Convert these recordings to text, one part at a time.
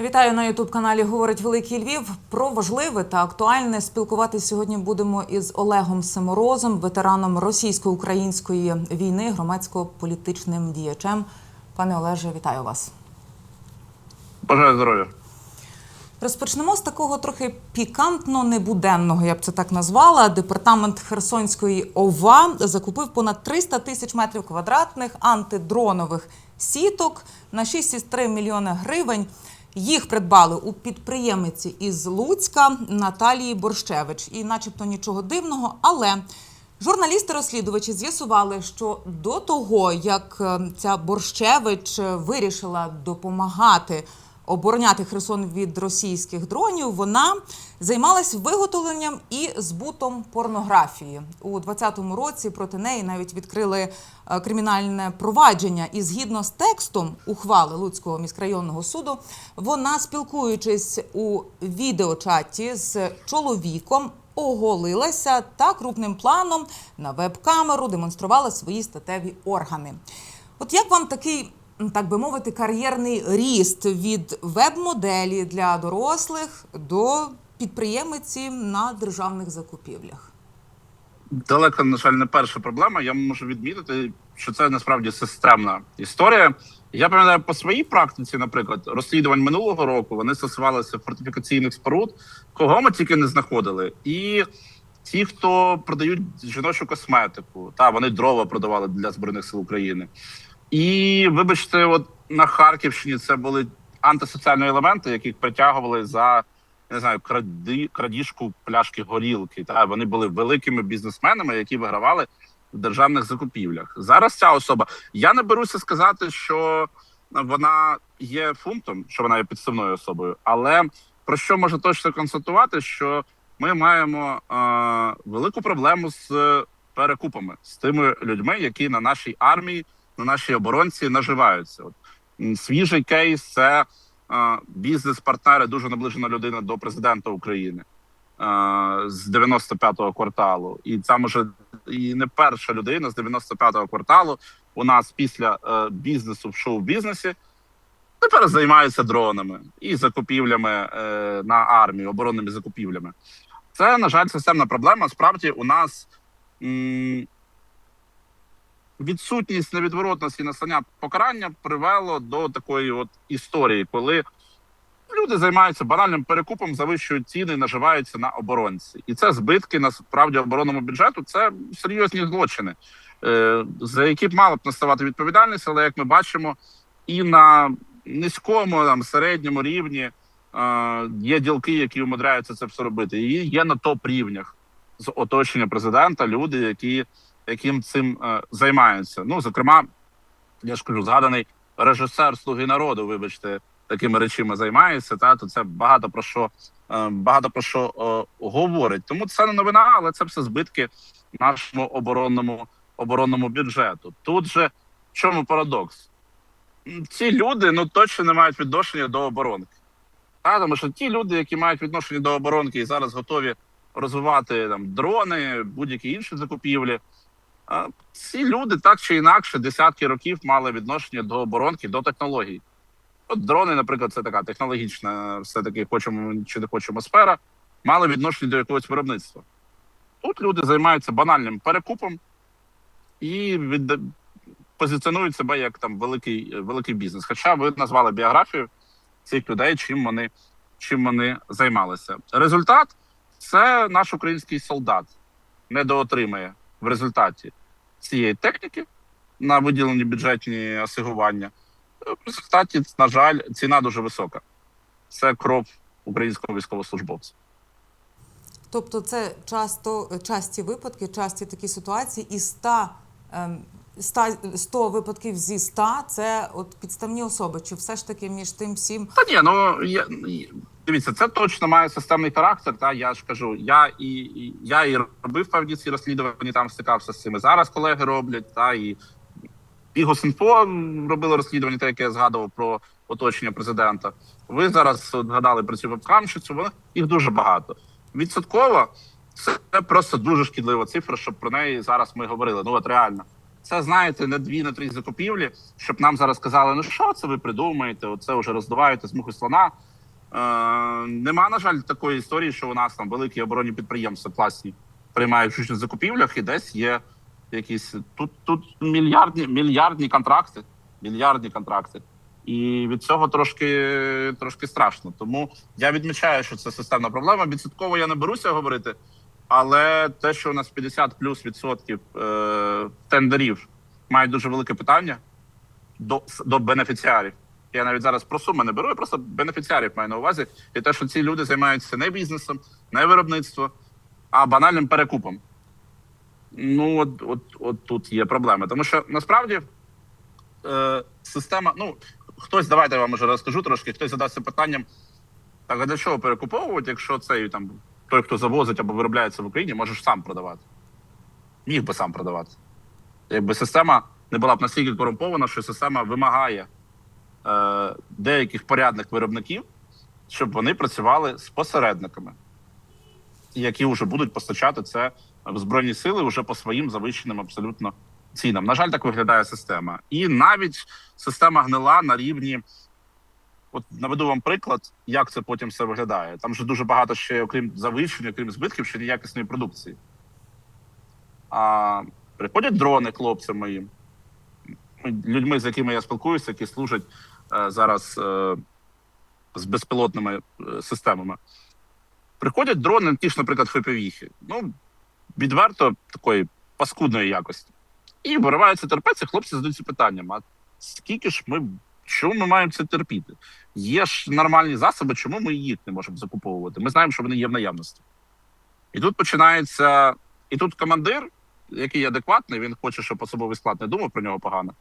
Вітаю на Ютуб каналі Говорить Великий Львів. Про важливе та актуальне спілкуватись сьогодні будемо із Олегом Семорозом, ветераном російсько-української війни, громадсько-політичним діячем. Пане Олеже, вітаю вас. Бажаю здоров'я. Розпочнемо з такого трохи пікантно-небуденного, я б це так назвала. Департамент Херсонської ОВА закупив понад 300 тисяч метрів квадратних антидронових сіток на 6,3 мільйони гривень. Їх придбали у підприємиці із Луцька Наталії Борщевич. І, начебто, нічого дивного, але журналісти-розслідувачі з'ясували, що до того, як е, ця Борщевич е, вирішила допомагати обороняти Херсон від російських дронів, вона займалась виготовленням і збутом порнографії. У 2020 році проти неї навіть відкрили е, кримінальне провадження. І згідно з текстом ухвали Луцького міськрайонного суду, вона, спілкуючись у відеочаті з чоловіком, оголилася та крупним планом на веб-камеру демонструвала свої статеві органи. От як вам такий, так би мовити, кар'єрний ріст від веб-моделі для дорослих до підприємиці на державних закупівлях? Далеко, на жаль, не перша проблема. Я можу відмітити, що це насправді системна історія. Я пам'ятаю по своїй практиці, наприклад, розслідувань минулого року вони стосувалися фортифікаційних споруд, кого ми тільки не знаходили. І ті, хто продають жіночу косметику, та вони дрова продавали для збройних сил України. І вибачте, от на Харківщині це були антисоціальні елементи, яких притягували за не знаю, краді, крадіжку пляшки горілки. Та вони були великими бізнесменами, які вигравали в державних закупівлях. Зараз ця особа. Я не беруся сказати, що вона є фунтом, що вона є підставною особою, але про що можна точно констатувати, що ми маємо е, велику проблему з перекупами з тими людьми, які на нашій армії, на нашій оборонці наживаються. От свіжий кейс це бізнес-партнери, дуже наближена людина до президента України з 95-го кварталу, і це може і не перша людина з 95-го кварталу. У нас після е, бізнесу в шоу-бізнесі тепер займаються дронами і закупівлями е, на армію, оборонними закупівлями. Це на жаль системна проблема. Справді, у нас м, відсутність невідворотності настання покарання привело до такої от історії, коли люди займаються банальним перекупом, завищують ціни, наживаються на оборонці, і це збитки насправді оборонному бюджету. Це серйозні злочини, е, за які б мала б наставати відповідальність, але як ми бачимо, і на низькому там середньому рівні е, є ділки, які умудряються це все робити. І є на топ рівнях з оточення президента люди, які яким цим е, займаються. Ну зокрема, я ж кажу, згаданий режисер Слуги народу, вибачте, такими речами займається. Та то це багато про що е, багато про що е, говорить. Тому це не новина, але це все збитки нашому оборонному оборонному бюджету. Тут же в чому парадокс? Ці люди ну точно не мають відношення до оборонки. Та, тому що ті люди, які мають відношення до оборонки і зараз готові розвивати там дрони, будь-які інші закупівлі. Ці люди так чи інакше десятки років мали відношення до оборонки, до технологій. От дрони, наприклад, це така технологічна, все-таки хочемо чи не хочемо сфера, мали відношення до якогось виробництва. Тут люди займаються банальним перекупом і від... позиціонують себе як там великий, великий бізнес. Хоча ви назвали біографію цих людей, чим вони, чим вони займалися. Результат це наш український солдат недоотримає в результаті цієї техніки на виділені бюджетні асигнування. В результаті, на жаль, ціна дуже висока. Це кров українського військовослужбовця. Тобто, це часто часті випадки, часті такі ситуації, і 100, ем, 100, 100 випадків зі 100 – це от підставні особи. Чи все ж таки між тим всім Та ні, ну я дивіться, це точно має системний характер. Та я ж кажу, я і, і я і робив певні ці розслідування, там стикався з цими. Зараз колеги роблять, та і Бігосінфо робили розслідування, те, яке я згадував про оточення президента. Ви зараз згадали про цю вебкамщицю, їх дуже багато. Відсотково це просто дуже шкідлива цифра, щоб про неї зараз ми говорили. Ну от реально. Це знаєте, не дві, не три закупівлі, щоб нам зараз сказали, ну що це ви придумаєте? Оце вже роздуваєте з мухи слона. Е, нема, на жаль, такої історії, що у нас там великі оборонні підприємства класні приймають участь в закупівлях, і десь є якісь тут, тут мільярдні, мільярдні контракти, мільярдні контракти. І від цього трошки, трошки страшно. Тому я відмічаю, що це системна проблема. Відсотково я не беруся говорити, але те, що у нас 50 плюс відсотків е, тендерів мають дуже велике питання до, до бенефіціарів. Я навіть зараз про суми не беру, я просто бенефіціарів маю на увазі. І те, що ці люди займаються не бізнесом, не виробництвом, а банальним перекупом. Ну, от, от, от тут є проблеми. Тому що насправді е, система, ну, хтось, давайте я вам вже розкажу трошки, хтось задасться питанням: так, а для чого перекуповувати, якщо цей там той, хто завозить або виробляється в Україні, можеш сам продавати. Міг би сам продавати. Якби система не була б настільки корумпована, що система вимагає деяких порядних виробників, щоб вони працювали з посередниками, які вже будуть постачати це в збройні сили вже по своїм завищеним абсолютно цінам. На жаль, так виглядає система. І навіть система гнила на рівні. От наведу вам приклад, як це потім все виглядає. Там же дуже багато ще, окрім завищення, окрім збитків, ще неякісної продукції. А приходять дрони хлопцям моїм, людьми, з якими я спілкуюся, які служать е, зараз е, з безпілотними е, системами. Приходять дрони, ті ж, наприклад, ФПВІхи. Ну, відверто такої паскудної якості. І вириваються терпець, і хлопці задаються питанням: а скільки ж ми, чому ми маємо це терпіти? Є ж нормальні засоби, чому ми їх не можемо закуповувати? Ми знаємо, що вони є в наявності. І тут починається. І тут командир, який адекватний, він хоче, щоб особовий склад не думав про нього погано.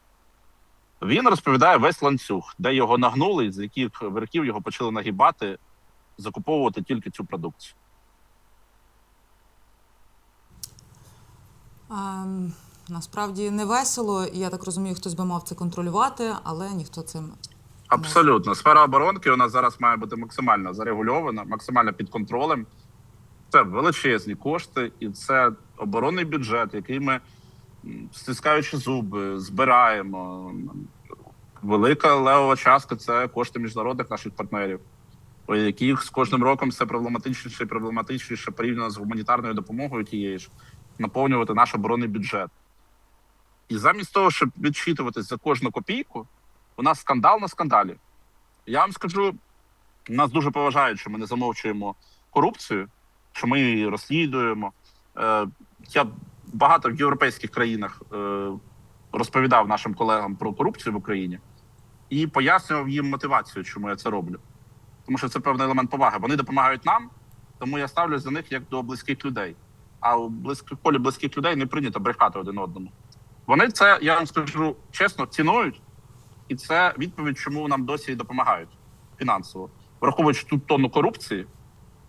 Він розповідає весь ланцюг, де його нагнули, з яких верхів його почали нагибати, закуповувати тільки цю продукцію. Ем, насправді не весело, і я так розумію, хтось би мав це контролювати, але ніхто цим Абсолютно. Сфера оборонки у нас зараз має бути максимально зарегульована, максимально під контролем. Це величезні кошти, і це оборонний бюджет, який ми, стискаючи зуби, збираємо. Велика левова частка це кошти міжнародних наших партнерів, у яких з кожним роком все проблематичніше і проблематичніше порівняно з гуманітарною допомогою тієї ж наповнювати наш оборонний бюджет. І замість того, щоб відчитуватись за кожну копійку, у нас скандал на скандалі. Я вам скажу, нас дуже поважають, що ми не замовчуємо корупцію, що ми її розслідуємо. Е, я багато в європейських країнах е, розповідав нашим колегам про корупцію в Україні і пояснював їм мотивацію, чому я це роблю. Тому що це певний елемент поваги. Вони допомагають нам, тому я ставлюсь до них як до близьких людей. А у близьких полі близьких людей не прийнято брехати один одному. Вони це, я вам скажу чесно, цінують, і це відповідь, чому нам досі допомагають фінансово. Враховуючи ту тонну корупції,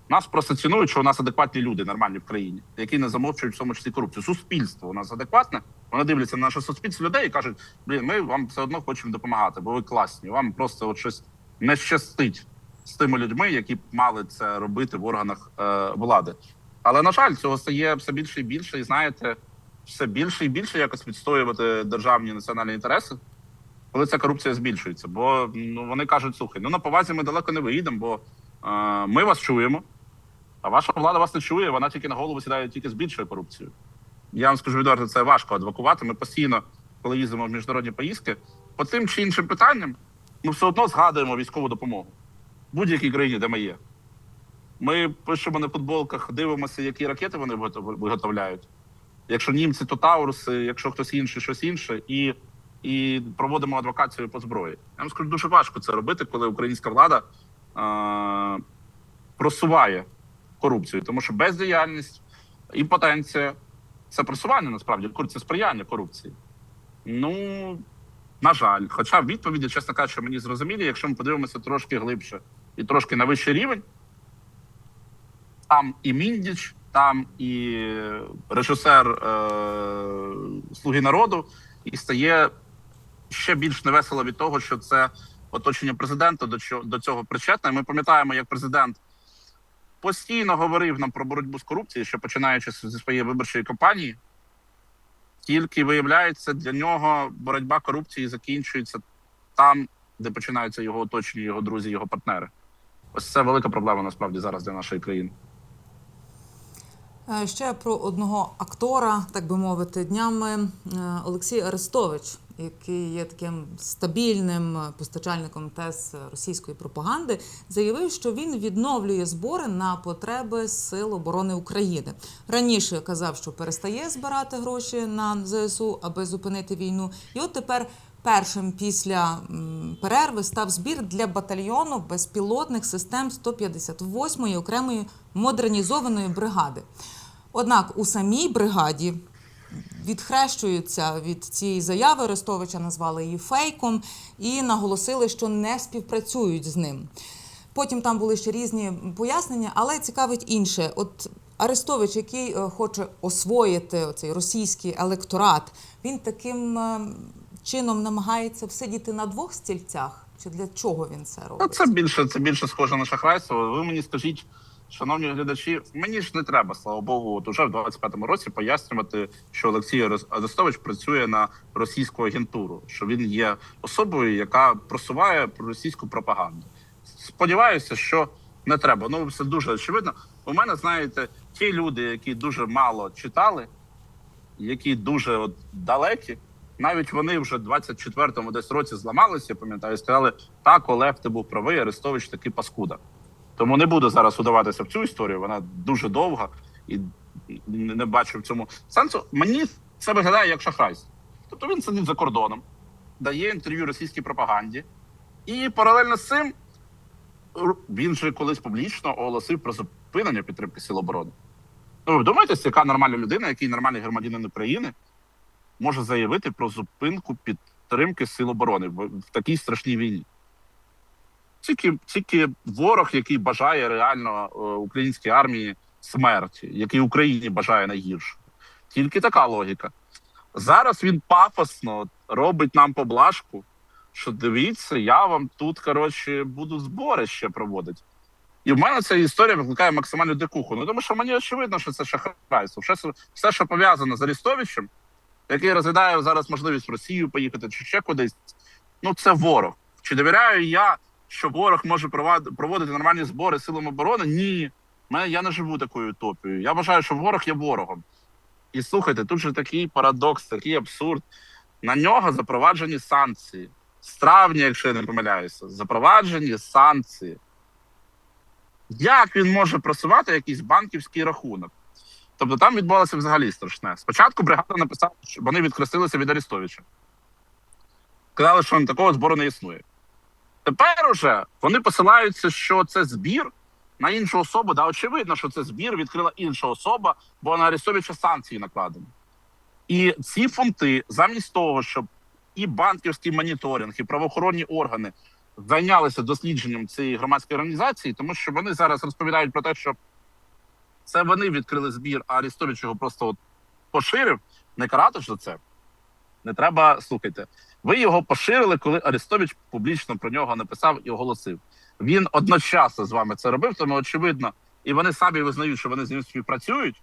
нас просто цінують, що у нас адекватні люди нормальні в країні, які не замовчують в тому числі корупцію. Суспільство у нас адекватне. Вони дивляться на наше суспільство людей і кажуть: блін, ми вам все одно хочемо допомагати, бо ви класні. Вам просто от щось не щастить з тими людьми, які мали це робити в органах е, влади. Але на жаль, цього стає все більше і більше, і знаєте, все більше і більше якось відстоювати державні національні інтереси, коли ця корупція збільшується. Бо ну вони кажуть, слухай, ну на повазі ми далеко не виїдемо, бо е, ми вас чуємо, а ваша влада вас не чує, вона тільки на голову сідає тільки з більшою корупцією. Я вам скажу відверто, це важко адвокувати. Ми постійно, коли їздимо в міжнародні поїздки, по тим чи іншим питанням ми все одно згадуємо військову допомогу будь-якій країні, де ми є. Ми пишемо на футболках, дивимося, які ракети вони виготов- виготовляють. Якщо німці, то Тауруси, якщо хтось інший, щось інше, і, і проводимо адвокацію по зброї. Я вам скажу, дуже важко це робити, коли українська влада е- просуває корупцію, тому що бездіяльність, імпотенція це просування насправді це сприяння корупції. Ну на жаль, хоча відповіді, чесно кажучи, мені зрозумілі, якщо ми подивимося трошки глибше і трошки на вищий рівень, там і Міндіч, там і режисер е- Слуги народу, і стає ще більш невесело від того, що це оточення президента до чого до цього причетне. Ми пам'ятаємо, як президент постійно говорив нам про боротьбу з корупцією, ще починаючи зі своєї виборчої кампанії. Тільки виявляється, для нього боротьба корупції закінчується там, де починаються його оточення, його друзі, його партнери. Ось це велика проблема насправді зараз для нашої країни. Е, Ще про одного актора, так би мовити, днями е, Олексій Арестович, який є таким стабільним постачальником тез російської пропаганди, заявив, що він відновлює збори на потреби Сил оборони України. Раніше казав, що перестає збирати гроші на ЗСУ, аби зупинити війну. І от тепер першим після перерви став збір для батальйону безпілотних систем 158-ї окремої модернізованої бригади. Однак у самій бригаді відхрещуються від цієї заяви Арестовича, назвали її фейком і наголосили, що не співпрацюють з ним. Потім там були ще різні пояснення, але цікавить інше. От Арестович, який е, хоче освоїти цей російський електорат, він таким е, чином намагається всидіти на двох стільцях? Чи для чого він це робить? це більше це більше схоже на шахрайство. Ви мені скажіть, шановні глядачі, мені ж не треба, слава Богу, от уже в 25-му році пояснювати, що Олексій Арес- Арестович працює на російську агентуру, що він є особою, яка просуває російську пропаганду. Сподіваюся, що не треба. Ну, все дуже очевидно. У мене, знаєте, ті люди, які дуже мало читали, які дуже от далекі, навіть вони вже в 24-му десь році зламалися, пам'ятаю, сказали, так, Олег, ти був правий, Арестович таки паскуда. Тому не буду зараз удаватися в цю історію, вона дуже довга і не бачу в цьому сенсу. Мені це виглядає як шахрайство. Тобто він сидить за кордоном, дає інтерв'ю російській пропаганді, і паралельно з цим він же колись публічно оголосив про зупинення підтримки Сил оборони. Ну, ви вдумайтесь, яка нормальна людина, який нормальний громадянин України може заявити про зупинку підтримки Сил оборони в такій страшній війні. Тільки, тільки ворог, який бажає реально е, українській армії смерті, який Україні бажає найгірше. Тільки така логіка. Зараз він пафосно робить нам поблажку, що дивіться, я вам тут, коротше, буду збори ще проводити. І в мене ця історія викликає максимальну дикуху. Ну тому що мені очевидно, що це шахрайство. Все, що пов'язано з Арістовичем, який розглядає зараз можливість в Росію поїхати чи ще кудись. Ну це ворог. Чи довіряю я, що ворог може проводити нормальні збори силам оборони? Ні. Мене я не живу такою утопією. Я вважаю, що ворог є ворогом. І слухайте, тут же такий парадокс, такий абсурд. На нього запроваджені санкції. З травня, якщо я не помиляюся, запроваджені санкції. Як він може просувати якийсь банківський рахунок? Тобто там відбулося взагалі страшне. Спочатку бригада написала, що вони відкрестилися від Арестовича. Сказали, що такого збору не існує. Тепер уже вони посилаються, що це збір на іншу особу. Да, очевидно, що це збір відкрила інша особа, бо на Арестовича санкції накладені. І ці фонти, замість того, щоб і банківський моніторинг, і правоохоронні органи зайнялися дослідженням цієї громадської організації, тому що вони зараз розповідають про те, що це вони відкрили збір, а Арестович його просто от поширив. Не карати за це. Не треба слухайте. Ви його поширили, коли Арестович публічно про нього написав і оголосив. Він одночасно з вами це робив, тому очевидно, і вони самі визнають, що вони з ним співпрацюють.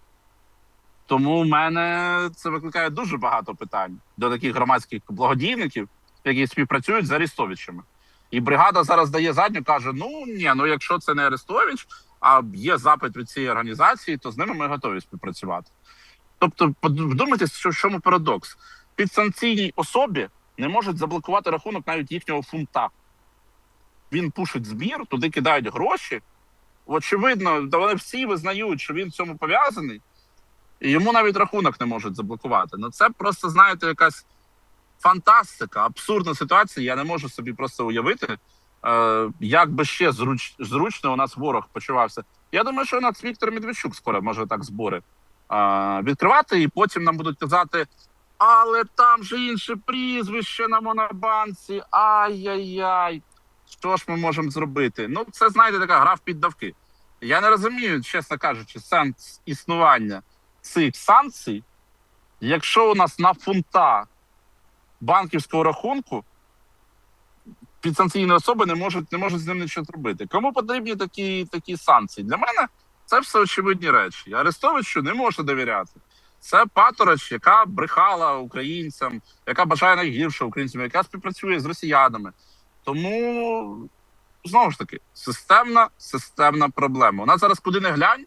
Тому в мене це викликає дуже багато питань до таких громадських благодійників, які співпрацюють з Арестовичами. І бригада зараз дає задню, каже: ну ні, ну якщо це не Арестович, а є запит від цієї організації, то з ними ми готові співпрацювати. Тобто, под- вдумайтесь, що в чому парадокс. Підсанкційній особі не можуть заблокувати рахунок навіть їхнього фунта. Він пушить збір, туди кидають гроші. Очевидно, вони всі визнають, що він в цьому пов'язаний, і йому навіть рахунок не можуть заблокувати. Ну це просто, знаєте, якась фантастика, абсурдна ситуація. Я не можу собі просто уявити, е, як би ще зруч, зручно у нас ворог почувався. Я думаю, що у нас Віктор Медведчук скоро може так збори е, відкривати, і потім нам будуть казати. Але там же інше прізвище на монобанці. Ай-яй-яй. Що ж ми можемо зробити? Ну, це знаєте, така гра в піддавки. Я не розумію, чесно кажучи, сенс існування цих санкцій, якщо у нас на фунта банківського рахунку підсанкційні особи не можуть не можуть з ним нічого зробити. Кому потрібні такі, такі санкції? Для мене це все очевидні речі. Арестовичу не можна довіряти. Це патороч, яка брехала українцям, яка бажає найгірше українцям, яка співпрацює з росіянами. Тому знову ж таки, системна, системна проблема. У нас зараз куди не глянь,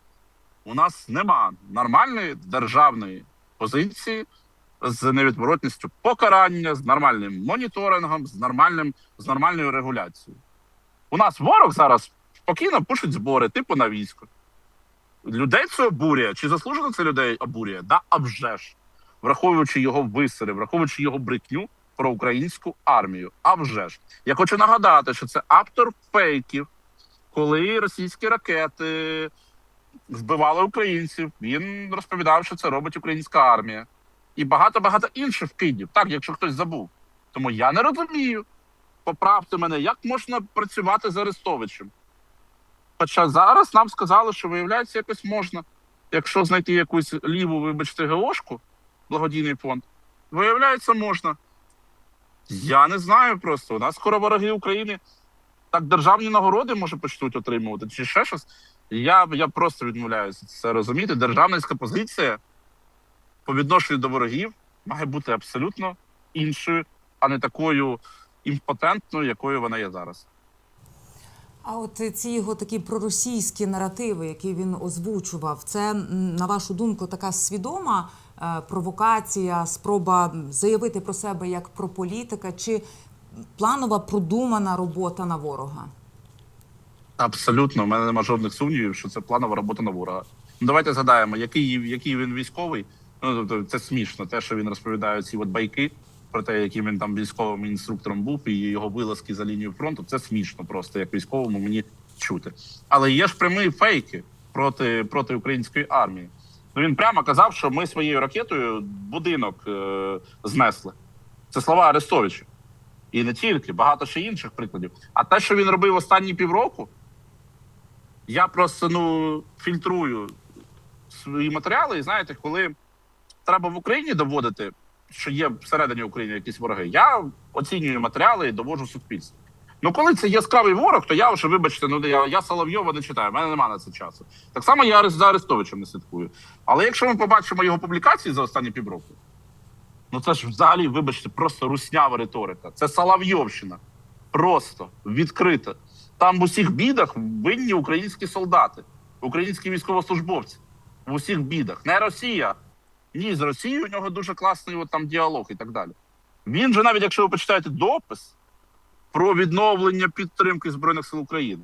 у нас нема нормальної державної позиції з невідворотністю покарання, з нормальним моніторингом, з нормальним, з нормальною регуляцією. У нас ворог зараз спокійно пушить збори, типу на військо. Людей це обурює. Чи заслужено це людей обурює? Да, а. Враховуючи його висери, враховуючи його брехню про українську армію. А. Я хочу нагадати, що це автор фейків, коли російські ракети збивали українців. Він розповідав, що це робить українська армія. І багато-багато інших вкидів. Так, якщо хтось забув. Тому я не розумію. Поправте мене, як можна працювати з Арестовичем? Хоча зараз нам сказали, що виявляється, якось можна. Якщо знайти якусь ліву, вибачте, ГОшку, благодійний фонд, виявляється, можна. Я не знаю просто. У нас скоро вороги України так державні нагороди може почнуть отримувати, чи ще щось. Я, я просто відмовляюся це розуміти. Державницька позиція по відношенню до ворогів має бути абсолютно іншою, а не такою імпотентною, якою вона є зараз. А от ці його такі проросійські наративи, які він озвучував, це на вашу думку така свідома е, провокація, спроба заявити про себе як про політика, чи планова продумана робота на ворога? Абсолютно, у мене немає жодних сумнівів, що це планова робота на ворога. Ну, давайте згадаємо, який, який він військовий. Ну тобто це смішно, те, що він розповідає ці от байки про те, яким він там військовим інструктором був, і його вилазки за лінію фронту. Це смішно, просто як військовому мені чути. Але є ж прямі фейки проти, проти української армії. Ну він прямо казав, що ми своєю ракетою будинок е- знесли. Це слова Арестовича. І не тільки, багато ще інших прикладів. А те, що він робив останні півроку, я просто ну фільтрую свої матеріали, і знаєте, коли треба в Україні доводити, що є всередині України якісь вороги, я оцінюю матеріали і довожу суспільству. Ну, коли це яскравий ворог, то я вже, вибачте, ну я, я Соловйова не читаю, в мене немає на це часу. Так само я за Арестовичем не слідкую. Але якщо ми побачимо його публікації за останні півроку, ну це ж взагалі, вибачте, просто руснява риторика. Це Соловйовщина. Просто відкрита. Там в усіх бідах винні українські солдати, українські військовослужбовці. В усіх бідах. Не Росія. Ні, з Росією у нього дуже класний от, там діалог і так далі. Він же, навіть якщо ви почитаєте допис про відновлення підтримки Збройних сил України,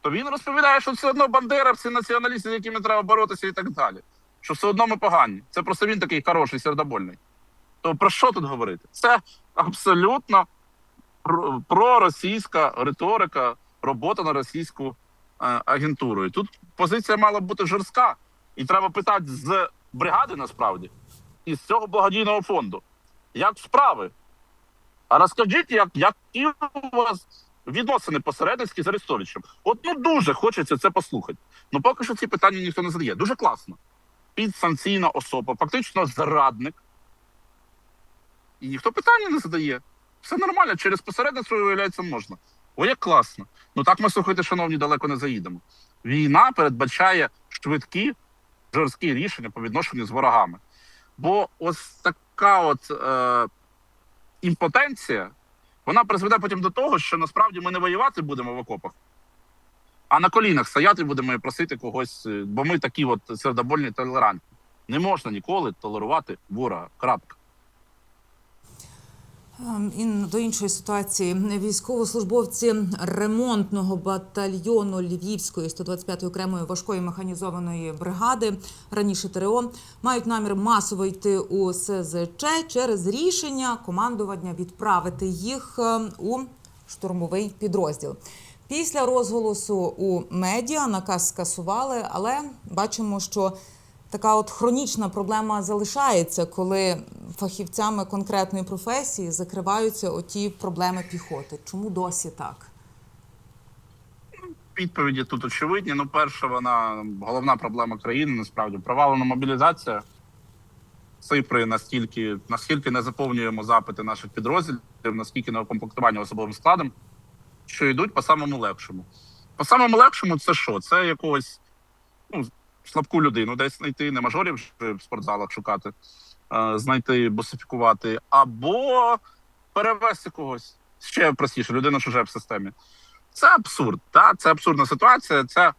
то він розповідає, що все одно бандеровці, націоналісти, з якими треба боротися, і так далі. Що все одно ми погані. Це просто він такий хороший, сердобольний. То про що тут говорити? Це абсолютно проросійська риторика, робота на російську е, агентуру. І тут позиція мала бути жорстка. І треба питати з бригади насправді і з цього благодійного фонду. Як справи? А розкажіть, як, які у вас відносини посередницькі з Арестовичем? От ну дуже хочеться це послухати. Ну поки що ці питання ніхто не задає. Дуже класно. Підсанкційна особа, фактично зрадник. І ніхто питання не задає. Все нормально, через посередництво, виявляється, можна. О, як класно. Ну так ми слухайте, шановні, далеко не заїдемо. Війна передбачає швидкі, жорсткі рішення по відношенню з ворогами. Бо ось така от е, імпотенція, вона призведе потім до того, що насправді ми не воювати будемо в окопах, а на колінах стояти будемо і просити когось, е, бо ми такі от сердобольні толерантні. Не можна ніколи толерувати ворога. Крапка. Ем, І до іншої ситуації військовослужбовці ремонтного батальйону Львівської 125-ї окремої важкої механізованої бригади раніше ТРО мають намір масово йти у СЗЧ через рішення командування відправити їх ем, у штурмовий підрозділ. Після розголосу у медіа наказ скасували, але бачимо, що така от хронічна проблема залишається, коли фахівцями конкретної професії закриваються оті проблеми піхоти. Чому досі так? Відповіді тут очевидні. Ну, перша, вона головна проблема країни, насправді провалена мобілізація. Цифри настільки, наскільки не заповнюємо запити наших підрозділів, наскільки не укомплектування особовим складом, що йдуть по самому легшому. По самому легшому, це що? Це якогось ну, слабку людину десь знайти, не мажорів ж в спортзалах шукати, е, знайти, босифікувати, або перевести когось. Ще простіше, людина чуже в системі. Це абсурд. Та? Це абсурдна ситуація. Це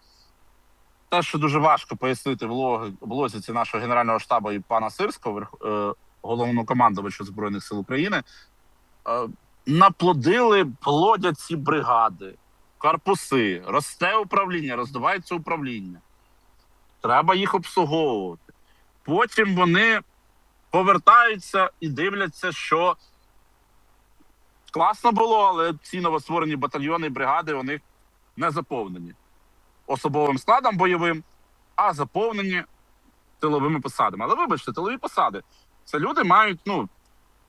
те, що дуже важко пояснити в логіці нашого генерального штабу і пана Сирського, е, головнокомандувача Збройних сил України. Е, наплодили, плодять ці бригади, корпуси, росте управління, роздувається управління. Треба їх обслуговувати. Потім вони повертаються і дивляться, що класно було, але ці новостворені батальйони і бригади них не заповнені особовим складом бойовим, а заповнені тиловими посадами. Але вибачте, тилові посади це люди мають, ну,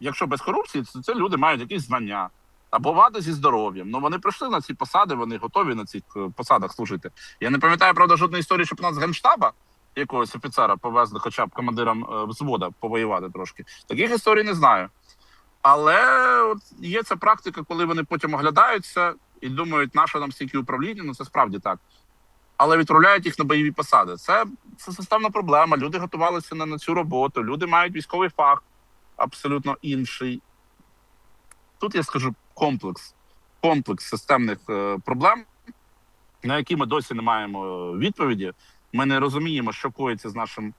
якщо без корупції, це люди мають якісь знання або вади зі здоров'ям. Ну вони прийшли на ці посади, вони готові на цих е, посадах служити. Я не пам'ятаю, правда, жодної історії, щоб нас з генштаба якогось офіцера повезли, хоча б командирам е, взвода повоювати трошки. Таких історій не знаю. Але от є ця практика, коли вони потім оглядаються і думають, наше нам стільки управління, ну це справді так. Але відправляють їх на бойові посади. Це, це системна проблема. Люди готувалися на, на цю роботу, люди мають військовий фах абсолютно інший. Тут я скажу комплекс, комплекс системних е, проблем, на які ми досі не маємо е, відповіді. Ми не розуміємо, що коїться з нашим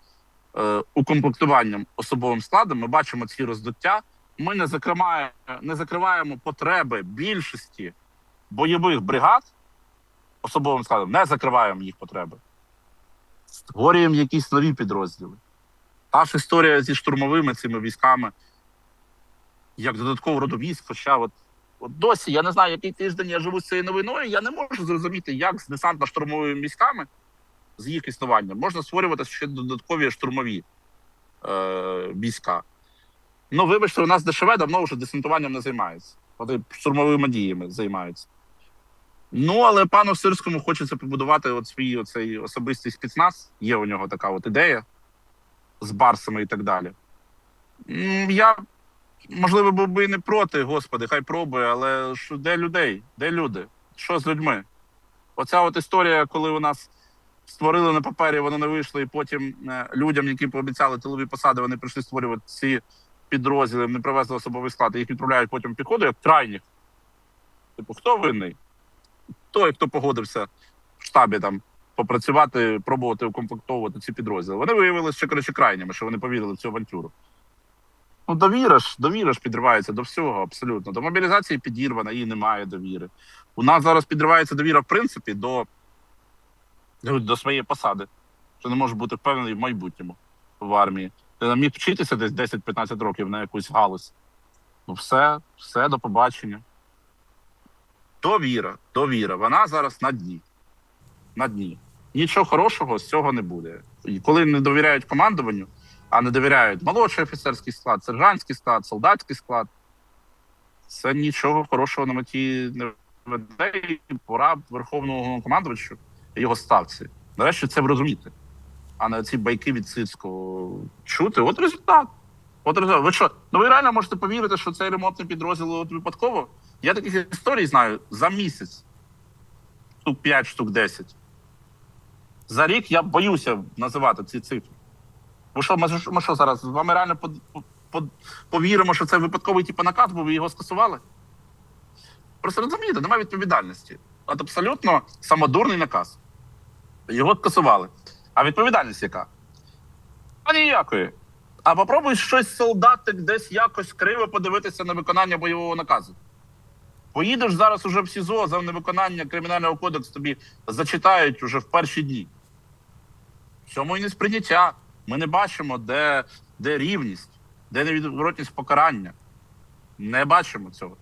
е, укомплектуванням особовим складом. Ми бачимо ці роздуття. Ми не закриваємо, не закриваємо потреби більшості бойових бригад особовим складом, не закриваємо їх потреби. Створюємо якісь нові підрозділи. Та ж історія зі штурмовими цими військами, як додатково роду військ, хоча от, досі я не знаю, який тиждень я живу з цією новиною, я не можу зрозуміти, як з десантно-штурмовими військами, з їх існуванням, можна створювати ще додаткові штурмові е, війська. Ну, вибачте, у нас ДШВ давно вже десантуванням не займається. Вони штурмовими діями займаються. Ну, але пану Сирському хочеться побудувати от свій оцей особистий спецназ. Є у нього така от ідея з барсами і так далі. Я, можливо, був би і не проти, господи, хай пробує, але що, де людей? Де люди? Що з людьми? Оця от історія, коли у нас створили на папері, воно не вийшло, і потім е, людям, які пообіцяли тилові посади, вони прийшли створювати ці підрозділи, не привезли особовий склад, і їх відправляють потім в піхоту, як крайніх. Типу, хто винний? той, хто погодився в штабі там попрацювати, пробувати укомплектовувати ці підрозділи. Вони виявилися ще коротше крайніми, що вони повірили в цю авантюру. Ну, довіра ж, довіра ж підривається до всього абсолютно. До мобілізації підірвана, її немає довіри. У нас зараз підривається довіра, в принципі, до, до своєї посади, що не може бути впевнений в майбутньому в армії. Ти не міг вчитися десь 10-15 років на якусь галузь. Ну, все, все, до побачення. Довіра, довіра. Вона зараз на дні. На дні. Нічого хорошого з цього не буде. І коли не довіряють командуванню, а не довіряють молодший офіцерський склад, сержантський склад, солдатський склад, це нічого хорошого на меті не веде. І пора Верховного командувачу і його ставці. Нарешті це розуміти, а не ці байки від Сицького чути. От результат. От результат. Ви що? Ну ви реально можете повірити, що цей ремонтний підрозділ от випадково? Я таких історій знаю за місяць. Штук 5, штук 10. За рік я боюся називати ці цифри. Бо що, ми, ми що зараз вами реально по, по, повіримо, що це випадковий типу накат, бо ви його скасували? Просто розумієте, немає відповідальності. От абсолютно самодурний наказ. Його скасували. А відповідальність яка? А ніякої. А попробуй щось солдатик десь якось криво подивитися на виконання бойового наказу. Поїдеш зараз уже в СІЗО за невиконання кримінального кодексу тобі зачитають уже в перші дні. В цьому і не сприйняття. Ми не бачимо, де, де рівність, де невідворотність покарання. Не бачимо цього.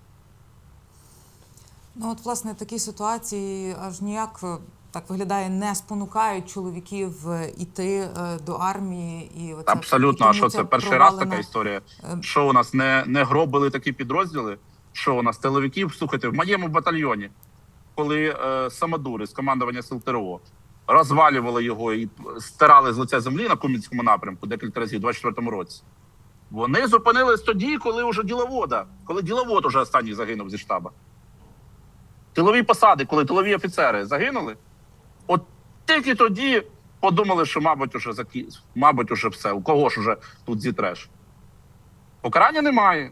Ну, от, власне, такі ситуації аж ніяк е, так виглядає, не спонукають чоловіків е, іти е, до армії. І оце- Абсолютно, і а що це перший раз така історія? Що у нас не, не гробили такі підрозділи? Що у нас тиловиків? Слухайте, в моєму батальйоні, коли е, самодури з командування сил ТРО розвалювали його і стирали з лиця землі на Кумінському напрямку декілька разів у 24-му році. Вони зупинились тоді, коли вже діловода, коли діловод уже останній загинув зі штаба. Тилові посади, коли тилові офіцери загинули, от тільки тоді подумали, що, мабуть, уже закі... мабуть, уже все. У кого ж уже тут зітреш? Покарання немає.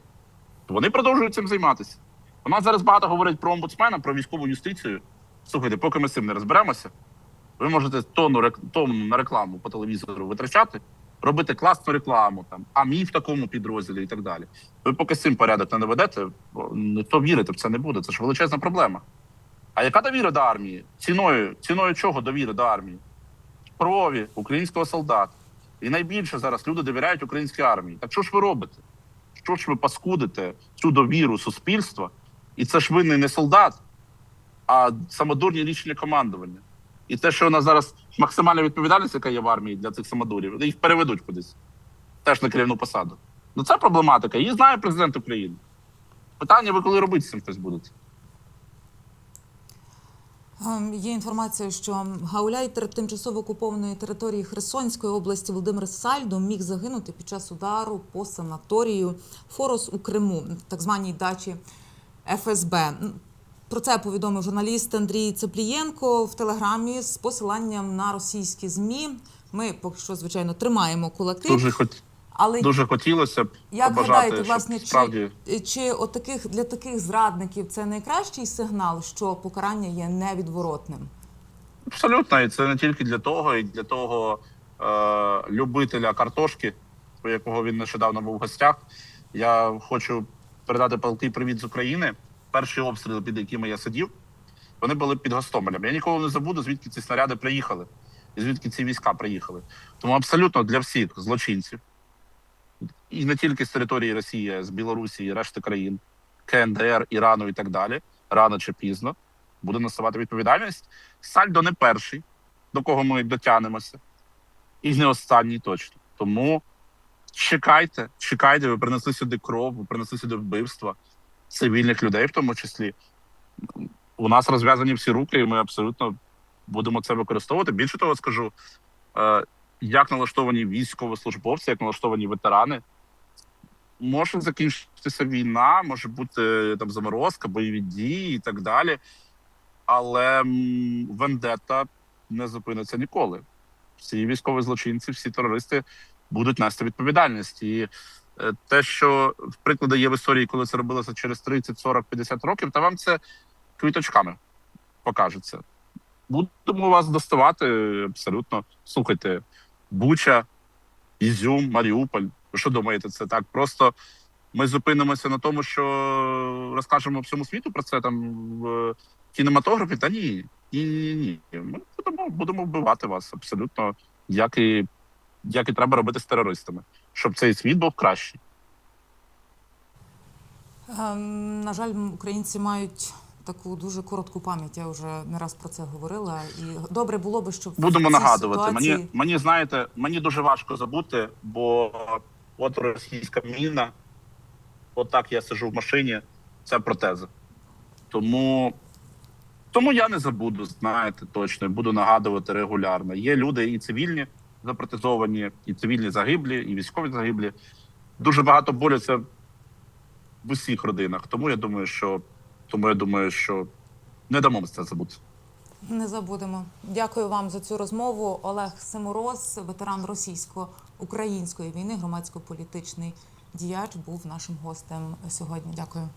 Вони продовжують цим займатися. У нас зараз багато говорять про омбудсмена, про військову юстицію. Слухайте, поки ми з цим не розберемося, ви можете тонну, тонну на рекламу по телевізору витрачати, робити класну рекламу, там, а мій в такому підрозділі і так далі. Ви поки з цим порядок не наведете, ніхто вірити в це не буде. Це ж величезна проблема. А яка довіра до армії? Ціною, ціною чого довіра до армії? Крові українського солдата. І найбільше зараз люди довіряють українській армії. Так що ж ви робите? Що ж ви паскудите цю довіру суспільства? І це ж винний не солдат, а самодурні рішення командування. І те, що у нас зараз максимальна відповідальність, яка є в армії для цих самодурів, їх переведуть кудись теж на керівну посаду. Ну це проблематика. Її знає президент України. Питання, ви коли робити цим щось будете? Ем, Є інформація, що гауляйтер тимчасово окупованої території Херсонської області Володимир Сальдо міг загинути під час удару по санаторію Форос у Криму, так званій дачі ФСБ. Про це повідомив журналіст Андрій Цеплієнко в телеграмі з посиланням на російські змі. Ми поки що, звичайно, тримаємо кулаки, Дуже хот... але дуже хотілося б як побажати, гадаєте, власне, справді чи, чи от таких для таких зрадників це найкращий сигнал, що покарання є невідворотним? абсолютно, і це не тільки для того, і для того е, любителя картошки, у якого він нещодавно був в гостях. Я хочу передати палкий привіт з України. Перші обстріли, під якими я сидів, вони були під Гостомелем. Я ніколи не забуду, звідки ці снаряди приїхали, і звідки ці війська приїхали. Тому абсолютно для всіх злочинців, і не тільки з території Росії, з Білорусі і решти країн, КНДР, Ірану і так далі, рано чи пізно буде наставати відповідальність. Сальдо не перший, до кого ми дотягнемося, і не останній точно. Тому чекайте, чекайте, ви принесли сюди кров, ви принесли сюди вбивства цивільних людей, в тому числі. У нас розв'язані всі руки, і ми абсолютно будемо це використовувати. Більше того, скажу, е, як налаштовані військовослужбовці, як налаштовані ветерани. Може закінчитися війна, може бути там заморозка, бойові дії і так далі. Але вендета не зупиниться ніколи. Всі військові злочинці, всі терористи будуть нести відповідальність. І е, те, що в приклади є в історії, коли це робилося через 30, 40, 50 років, та вам це квіточками покажеться. Будемо вас доставати абсолютно. Слухайте, Буча, Ізюм, Маріуполь. Ви що думаєте, це так? Просто ми зупинимося на тому, що розкажемо всьому світу про це там в кінематографі? Та ні. Ні, ні, ні. Ми будемо, будемо вбивати вас абсолютно, як і, як і треба робити з терористами, щоб цей світ був кращий. Ем, На жаль, українці мають таку дуже коротку пам'ять. Я вже не раз про це говорила. І добре було би, щоб Будемо нагадувати. ситуації... Мені, мені знаєте, мені дуже важко забути, бо от російська міна, от так я сижу в машині, це протеза. Тому, тому я не забуду, знаєте, точно, буду нагадувати регулярно. Є люди і цивільні запротезовані, і цивільні загиблі, і військові загиблі. Дуже багато це в усіх родинах. Тому я думаю, що тому я думаю, що не дамо це забути. Не забудемо. Дякую вам за цю розмову. Олег Семороз, ветеран російсько-української війни, громадсько-політичний діяч, був нашим гостем сьогодні. Дякую.